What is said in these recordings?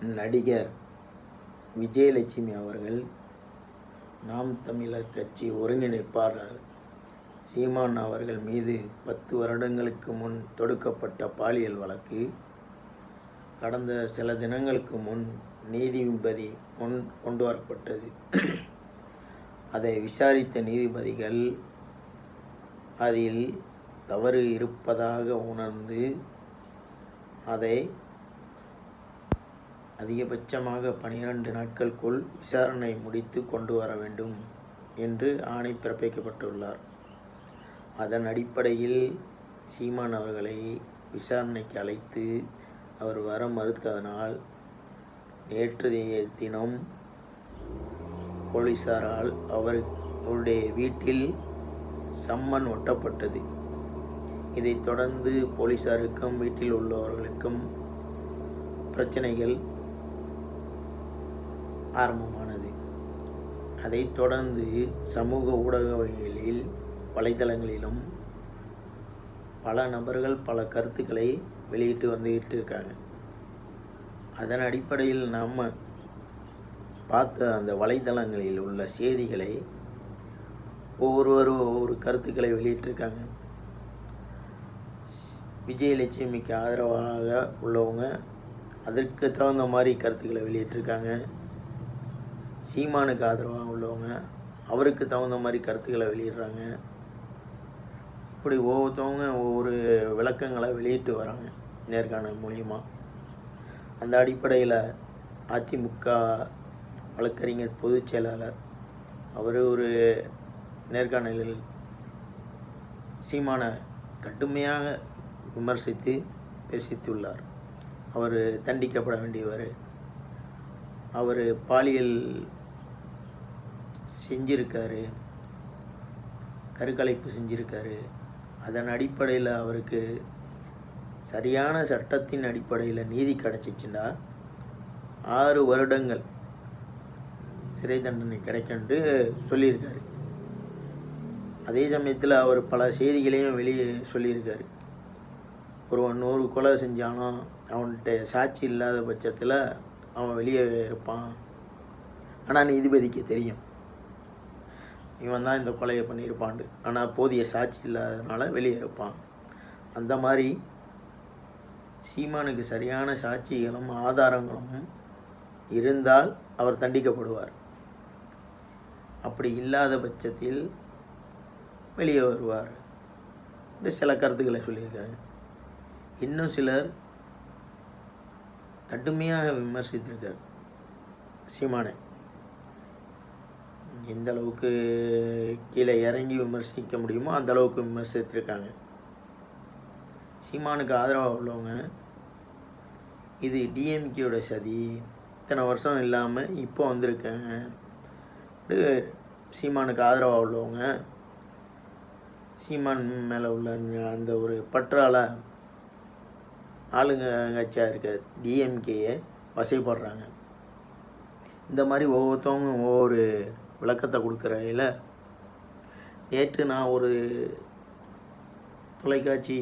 நடிகர் விஜயலட்சுமி அவர்கள் நாம் தமிழர் கட்சி ஒருங்கிணைப்பாளர் சீமான் அவர்கள் மீது பத்து வருடங்களுக்கு முன் தொடுக்கப்பட்ட பாலியல் வழக்கு. கடந்த சில தினங்களுக்கு முன் நீதிபதி முன் கொண்டு வரப்பட்டது அதை விசாரித்த நீதிபதிகள் அதில் தவறு இருப்பதாக உணர்ந்து அதை அதிகபட்சமாக பனிரெண்டு நாட்களுக்குள் விசாரணை முடித்து கொண்டு வர வேண்டும் என்று ஆணை பிறப்பிக்கப்பட்டுள்ளார். அதன் அடிப்படையில் சீமான் அவர்களை விசாரணைக்கு அழைத்து அவர் வர மறுத்ததனால் நேற்றைய தினம் போலீசாரால் அவருடைய வீட்டில் சம்மன் ஒட்டப்பட்டது. இதைத் தொடர்ந்து போலீசாருக்கும் வீட்டில் உள்ளவர்களுக்கும் பிரச்சனைகள் ஆரம்பமானது. அதைத் தொடர்ந்து சமூக ஊடகங்களில் வலைதளங்களிலும் பல நபர்கள் பல கருத்துக்களை வெளியிட்டு வந்துகிட்டு இருக்காங்க அதன் அடிப்படையில் நாம் பார்த்த அந்த வலைதளங்களில் உள்ள செய்திகளை ஒவ்வொருவரும் ஒவ்வொரு கருத்துக்களை வெளியிட்டிருக்காங்க. விஜயலட்சுமிக்கு ஆதரவாக உள்ளவங்க அதற்கு தகுந்த மாதிரி கருத்துக்களை வெளியிட்டிருக்காங்க. சீமானுக்கு ஆதரவாக உள்ளவங்க அவருக்கு தகுந்த மாதிரி கருத்துக்களை வெளியிடுறாங்க. இப்படி ஒவ்வொருத்தவங்க ஒவ்வொரு விளக்கங்களை வெளியிட்டு வராங்க நேர்காணல் மூலிமா அந்த அடிப்படையில் அதிமுக வழக்கறிஞர் பொதுச் செயலாளர் அவர் ஒரு நேர்காணலில் சீமானை கடுமையாக விமர்சித்து பேசித்துள்ளார் அவர் தண்டிக்கப்பட வேண்டியவர். அவர் பாலியல் செஞ்சிருக்காரு. கருக்கலைப்பு செஞ்சிருக்காரு. அதன் அடிப்படையில் அவருக்கு சரியான சட்டத்தின் அடிப்படையில் நீதி கிடச்சிச்சுன்னா ஆறு வருடங்கள் சிறை தண்டனை கிடைக்கும்ட்டு சொல்லியிருக்காரு. அதே சமயத்தில் அவர் பல செய்திகளையும் வெளியே சொல்லியிருக்காரு. ஒருவன் நூறு கொலை செஞ்சாலும் அவன்கிட்ட சாட்சி இல்லாத பட்சத்தில் அவன் வெளியே இருப்பான். ஆனால் நீதிபதிக்கு தெரியும். இவன் தான் இந்த கொலையை பண்ணியிருப்பாண்டு ஆனால் போதிய சாட்சி இல்லாததுனால வெளியே இருப்பான் அந்த மாதிரி சீமானுக்கு சரியான சாட்சிகளும் ஆதாரங்களும் இருந்தால் அவர் தண்டிக்கப்படுவார். அப்படி இல்லாத பட்சத்தில் வெளியே வருவார். இந்த சில கருத்துக்களை சொல்லியிருக்காங்க. இன்னும் சிலர் கடுமையாக விமர்சித்திருக்கார் சீமானை. எந்த அளவுக்கு கீழே இறங்கி விமர்சிக்க முடியுமோ அந்த அளவுக்கு விமர்சித்திருக்காங்க. சீமானுக்கு ஆதரவாக உள்ளவங்க இது டிஎம்கேயோட சதி இத்தனை வருஷம் இல்லாமல் இப்போ வந்திருக்காங்க. சீமானுக்கு ஆதரவாக உள்ளவங்க சீமான் மேலே உள்ள அந்த ஒரு பற்றால ஆளுங்க கட்சியாக இருக்க டிஎம்கேயை வசைப்படுறாங்க. இந்த மாதிரி ஒவ்வொருத்தவங்க ஒவ்வொரு விளக்கத்தை கொடுக்குறையில் நேற்று நான் ஒரு தொலைக்காட்சி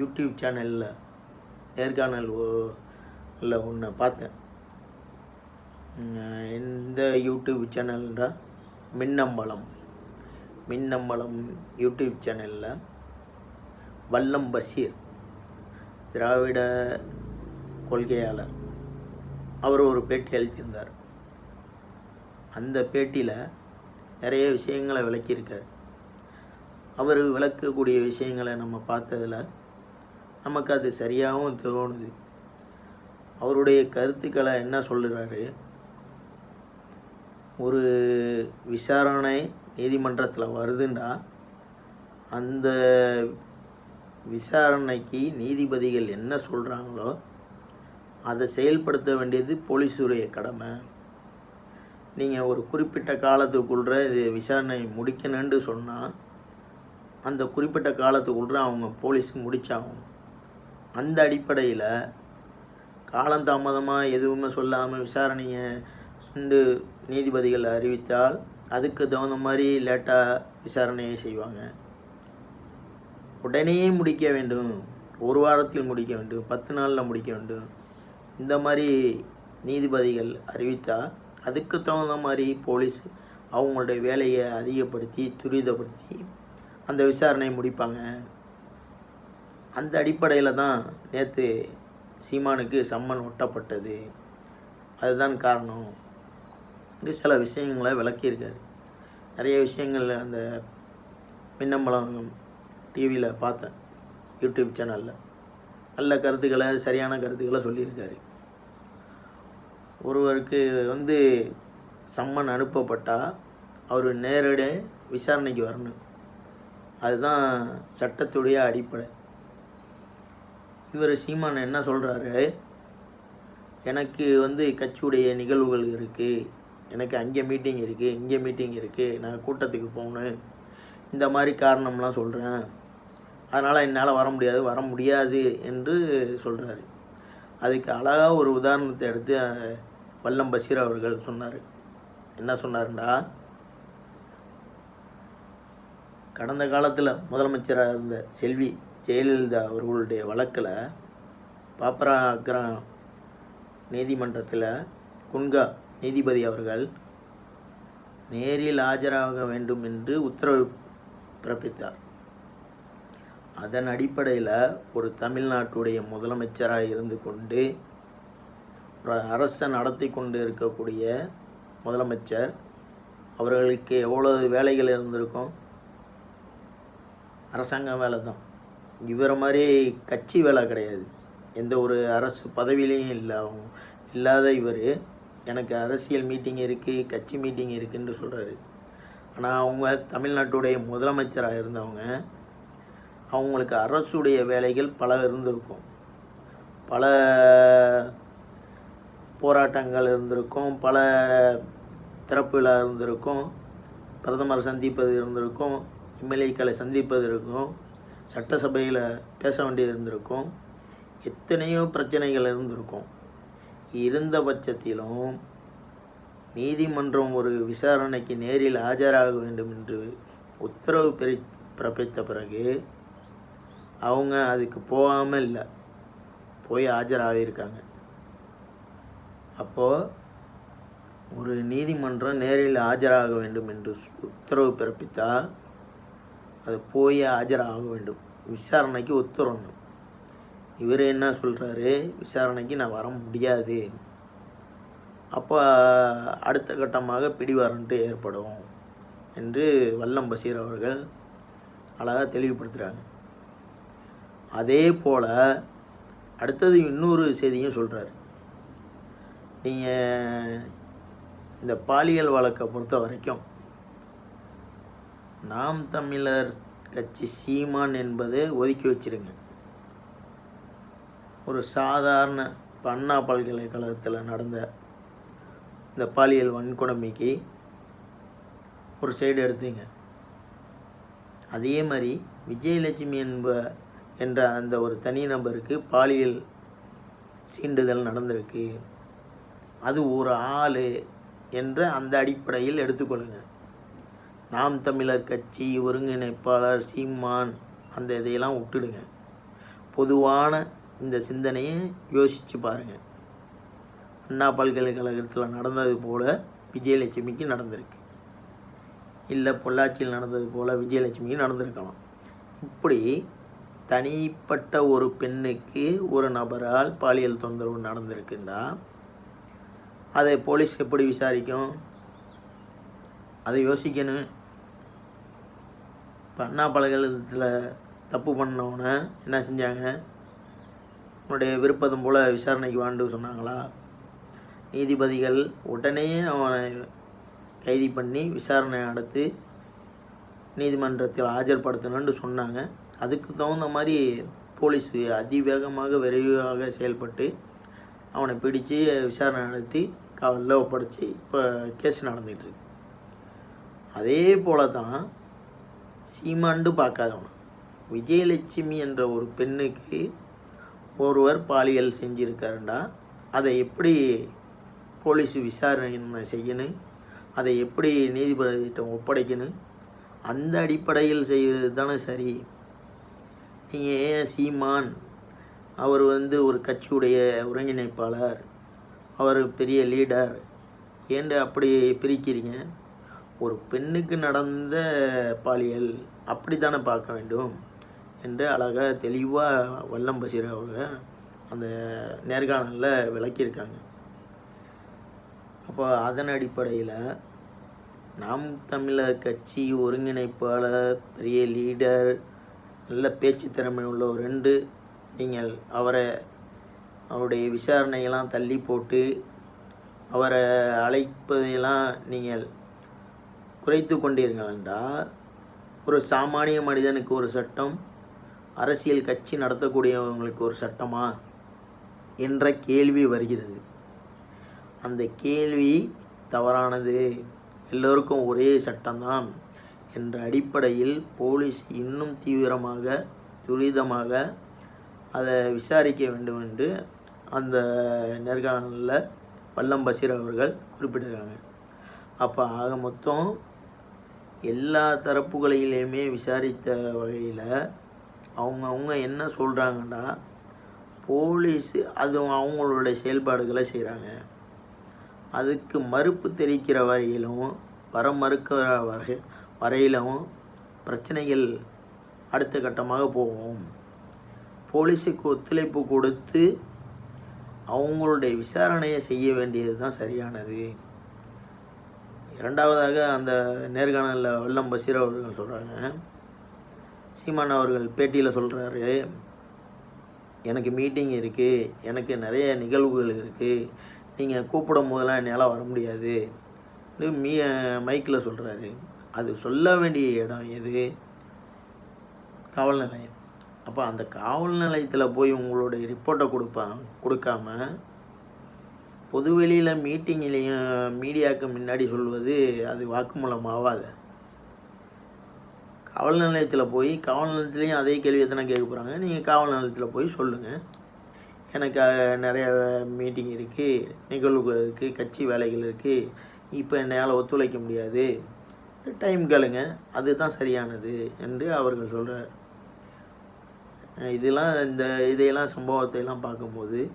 யூடியூப் சேனலில் நேர்காணல் இல்லை ஒன்று பார்த்தேன். இந்த எந்த யூடியூப் சேனல்ன்றா? மின்னம்பலம். மின்னம்பலம் யூடியூப் சேனலில் வல்லம் பஷீர் திராவிட கொள்கையாளர். அவர் ஒரு பேட்டி அளித்திருந்தார் அந்த பேட்டியில் நிறைய விஷயங்களை விளக்கியிருக்கார். அவர் விளக்கக்கூடிய விஷயங்களை நம்ம பார்த்ததில் நமக்கு அது சரியாகவும் தோணுது. அவருடைய கருத்துக்களை என்ன சொல்கிறாரு ஒரு விசாரணை நீதிமன்றத்தில் வருதுண்டா. அந்த விசாரணைக்கு நீதிபதிகள் என்ன சொல்கிறாங்களோ அதை செயல்படுத்த வேண்டியது போலீஸுடைய கடமை. நீங்கள் ஒரு குறிப்பிட்ட காலத்துக்குள்ள இது விசாரணை முடிக்கணுன்னு சொன்னால் அந்த குறிப்பிட்ட காலத்துக்குள்ள அவங்க போலீஸ் முடிச்சாகணும். அந்த அடிப்படையில் காலந்தாமதமாக எதுவுமே சொல்லாமல் விசாரணையை சுண்டு நீதிபதிகள் அறிவித்தால் அதுக்கு தகுந்த மாதிரி லேட்டாக விசாரணையை செய்வாங்க. உடனே முடிக்க வேண்டும். ஒரு வாரத்தில் முடிக்க வேண்டும். பத்து நாளில் முடிக்க வேண்டும். இந்த மாதிரி நீதிபதிகள் அறிவித்தால் அதுக்கு தகுந்த மாதிரி போலீஸ் அவங்களுடைய வேலையை அதிகப்படுத்தி துரிதப்படுத்தி அந்த விசாரணையை முடிப்பாங்க. அந்த அடிப்படையில் தான் நேற்று சீமானுக்கு சம்மன் ஒட்டப்பட்டது. அதுதான் காரணம். இப்படி சில விஷயங்களை விளக்கியிருக்காரு. நிறைய விஷயங்கள் அந்த மின்னம்பலம் டிவியில் பார்த்தேன். யூடியூப் சேனலில் நல்ல கருத்துக்களை சரியான கருத்துக்களை சொல்லியிருக்காரு. ஒருவருக்கு வந்து சம்மன் அனுப்பப்பட்டால் அவர் நேரடி விசாரணைக்கு வரணும். அதுதான் சட்டத்துடைய அடிப்படை. இவர் சீமான் என்ன சொல்கிறாரு எனக்கு வந்து கட்சியுடைய நிகழ்வுகள் இருக்குது எனக்கு அங்கே மீட்டிங் இருக்குது இங்கே மீட்டிங் இருக்குது நான் கூட்டத்துக்கு போகணும். இந்த மாதிரி காரணம்லாம் சொல்கிறேன் அதனால் என்னால் வர முடியாது வர முடியாது என்று சொல்கிறாரு அதுக்கு அழகாக ஒரு உதாரணத்தை எடுத்து வல்லம் பஷீர் அவர்கள் சொன்னார். என்ன சொன்னாருண்டா? கடந்த காலத்தில் முதலமைச்சராக இருந்த செல்வி ஜெயலலிதா அவர்களுடைய வழக்கில் பாப்பரா அக்ரா நீதிமன்றத்தில் குன்கா நீதிபதி அவர்கள் நேரில் ஆஜராக வேண்டும் என்று உத்தரவு பிறப்பித்தார். அதன் அடிப்படையில் ஒரு தமிழ்நாட்டுடைய முதலமைச்சராக இருந்து கொண்டு ஒரு அரசை நடத்தி கொண்டு இருக்கக்கூடிய முதலமைச்சர் அவர்களுக்கு எவ்வளோ வேலைகள் இருந்திருக்கும்? அரசாங்க வேலை தான் இவரை மாதிரி கட்சி வேலை கிடையாது. எந்த ஒரு அரசு பதவியிலையும் இல்லை அவங்க. இல்லாத இவர் எனக்கு அரசியல் மீட்டிங் இருக்குது கட்சி மீட்டிங் இருக்குதுன்னு சொல்கிறாரு ஆனால் அவங்க தமிழ்நாட்டுடைய முதலமைச்சராக இருந்தவங்க அவங்களுக்கு அரசுடைய வேலைகள் பல இருந்திருக்கும். பல போராட்டங்கள் இருந்திருக்கும் பல திறப்புகளாக இருந்திருக்கும் பிரதமர் சந்திப்பது இருந்திருக்கும் எம்எல்ஏக்களை சந்திப்பது இருக்கும் சட்டசபையில் பேச வேண்டியது இருந்திருக்கும் எத்தனையோ பிரச்சனைகள் இருந்திருக்கும். இருந்த பட்சத்திலும் நீதிமன்றம் ஒரு விசாரணைக்கு நேரில் ஆஜராக வேண்டும் என்று உத்தரவு பிரி பிறப்பித்த பிறகு அவங்க அதுக்கு போகாமல் இல்லை. போய் ஆஜராகியிருக்காங்க அப்போது ஒரு நீதிமன்றம் நேரில் ஆஜராக வேண்டும் என்று உத்தரவு பிறப்பித்தால் அது போய் ஆஜராக வேண்டும். விசாரணைக்கு ஒத்துறணும். இவர் என்ன சொல்கிறாரு விசாரணைக்கு நான் வர முடியாது. அப்போ அடுத்த கட்டமாக பிடிவாரண்ட்டு ஏற்படும் என்று வல்லம் பசீர் அவர்கள் அழகாக தெளிவுபடுத்துகிறாங்க அதே போல் அடுத்தது இன்னொரு செய்தியும் சொல்கிறார் நீங்கள் இந்த பாலியல் வழக்கை பொறுத்த வரைக்கும் நாம் தமிழர் கட்சி சீமான் என்பதை ஒதுக்கி வச்சிருங்க. ஒரு சாதாரண இப்போ அண்ணா பல்கலைக்கழகத்தில் நடந்த இந்த பாலியல் வன்கொடுமைக்கு ஒரு சைடு எடுத்துங்க. அதே மாதிரி விஜயலட்சுமி என்ப என்ற அந்த ஒரு தனிநபருக்கு பாலியல் சீண்டுதல் நடந்திருக்கு. அது ஒரு ஆள் என்ற அந்த அடிப்படையில் எடுத்துக்கொள்ளுங்க. நாம் தமிழர் கட்சி ஒருங்கிணைப்பாளர் சீமான் அந்த இதையெல்லாம் விட்டுடுங்க. பொதுவான இந்த சிந்தனையை யோசித்து பாருங்கள் அண்ணா பல்கலைக்கழகத்தில் நடந்தது போல் விஜயலட்சுமிக்கு நடந்திருக்கு. இல்லை பொள்ளாச்சியில் நடந்தது போல் விஜயலட்சுமிக்கு நடந்திருக்கலாம். இப்படி தனிப்பட்ட ஒரு பெண்ணுக்கு ஒரு நபரால் பாலியல் தொந்தரவு நடந்திருக்குண்டா? அதை போலீஸ் எப்படி விசாரிக்கும்? அதை யோசிக்கணும். இப்போ அண்ணா பல்கலைக்கழகத்தில் தப்பு பண்ணவனை என்ன செஞ்சாங்க? உன்னுடைய விருப்பதம் போல் விசாரணைக்கு வாண்டு சொன்னாங்களா? நீதிபதிகள் உடனே அவனை கைது பண்ணி விசாரணை நடத்தி நீதிமன்றத்தில் ஆஜர்படுத்தணும்னு சொன்னாங்க. அதுக்கு தகுந்த மாதிரி போலீஸ் அதிவேகமாக விரைவாக செயல்பட்டு அவனை பிடித்து விசாரணை நடத்தி காவலில் ஒப்படைச்சி இப்போ கேஸ் நடந்துகிட்ருக்கு அதே போல தான் சீமாண்டு பார்க்காதவன். விஜயலட்சுமி என்ற ஒரு பெண்ணுக்கு ஒருவர் பாலியல் செஞ்சுருக்காருண்டா. அதை எப்படி போலீஸ் விசாரணை செய்யணும்? அதை எப்படி நீதிபதிகிட்ட ஒப்படைக்கணும்? அந்த அடிப்படையில் செய்கிறது தானே சரி. நீங்கள் ஏன் சீமான்? அவர் வந்து ஒரு கட்சியுடைய ஒருங்கிணைப்பாளர். அவர் பெரிய லீடர் ஏண்டு அப்படி பிரிக்கிறீங்க? ஒரு பெண்ணுக்கு நடந்த பாலியல் அப்படி தானே பார்க்க வேண்டும் என்று அழகாக தெளிவாக வல்லம் பசீர் அவங்க அந்த நேர்காணலில் விளக்கியிருக்காங்க. அப்போ அதன் அடிப்படையில் நாம் தமிழர் கட்சி ஒருங்கிணைப்பாளர் பெரிய லீடர் நல்ல பேச்சு திறமை உள்ள ஒரு ரெண்டு. நீங்கள் அவரை அவருடைய விசாரணையெல்லாம் தள்ளி போட்டு அவரை அழைப்பதையெல்லாம் நீங்கள் குறைத்து கொண்டீர்கள் என்றால் ஒரு சாமானிய மனிதனுக்கு ஒரு சட்டம் அரசியல் கட்சி நடத்தக்கூடியவங்களுக்கு ஒரு சட்டமா என்ற கேள்வி வருகிறது. அந்த கேள்வி தவறானது. எல்லோருக்கும் ஒரே சட்டம்தான் என்ற அடிப்படையில் போலீஸ் இன்னும் தீவிரமாக துரிதமாக அதை விசாரிக்க வேண்டும் என்று அந்த நேர்காணலில் வல்லம் பஷீர் அவர்கள் குறிப்பிட்டிருக்காங்க. அப்போ ஆக மொத்தம் எல்லா தரப்புகளிலையுமே விசாரித்த வகையில் அவங்கவுங்க என்ன சொல்கிறாங்கன்னா போலீஸ் அது அவங்களுடைய செயல்பாடுகளை செய்கிறாங்க அதுக்கு மறுப்பு தெரிவிக்கிற வரையிலும் வர மறுக்கிற வரை வரையிலும் பிரச்சனைகள் அடுத்த கட்டமாக போகும். போலீஸுக்கு ஒத்துழைப்பு கொடுத்து அவங்களுடைய விசாரணையை செய்ய வேண்டியது தான் சரியானது. இரண்டாவதாக அந்த நேர்காணலில் வெள்ளம் பசீர் அவர்கள் சொல்கிறாங்க சீமான் அவர்கள் பேட்டியில் சொல்கிறாரு எனக்கு மீட்டிங் இருக்குது எனக்கு நிறைய நிகழ்வுகள் இருக்குது நீங்கள் கூப்பிடும் போதெல்லாம் என்னால் வர முடியாது. மீ மைக்கில் சொல்கிறாரு அது சொல்ல வேண்டிய இடம் எது? காவல் நிலையம் அப்போ அந்த காவல் நிலையத்தில் போய் உங்களுடைய ரிப்போர்ட்டை கொடுப்பேன் கொடுக்காம பொதுவெளியில் மீட்டிங்லேயும் மீடியாவுக்கு முன்னாடி சொல்வது அது வாக்குமூலம் ஆகாது காவல் நிலையத்தில் போய் காவல் நிலையத்துலேயும் அதே கேள்வி எத்தனை கேட்க போகிறாங்க நீங்கள் காவல் நிலையத்தில் போய் சொல்லுங்கள் எனக்கு நிறைய மீட்டிங் இருக்குது நிகழ்வுகள் இருக்குது கட்சி வேலைகள் இருக்குது இப்போ என்னால் ஒத்துழைக்க முடியாது. டைம் கேளுங்க. அதுதான் சரியானது என்று அவர்கள் சொல்கிறார் இதெல்லாம் இந்த இதையெல்லாம் சம்பவத்தை எல்லாம் பார்க்கும்போது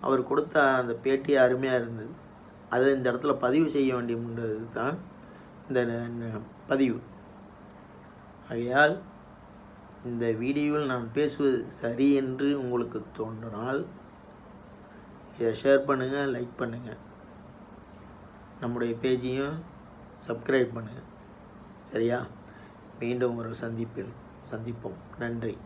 அவர் கொடுத்த அந்த பேட்டி அருமையாக இருந்தது. அதை இந்த இடத்துல பதிவு செய்ய வேண்டியது தான் இந்த ந- பதிவு. ஆகையால் இந்த வீடியோவில் நான் பேசுவது சரி என்று உங்களுக்கு தோன்றினால் இதை ஷேர் பண்ணுங்கள் லைக் பண்ணுங்கள் நம்முடைய பேஜையும் சப்ஸ்கிரைப் பண்ணுங்கள் சரியா? மீண்டும் ஒரு சந்திப்பில் சந்திப்போம். நன்றி.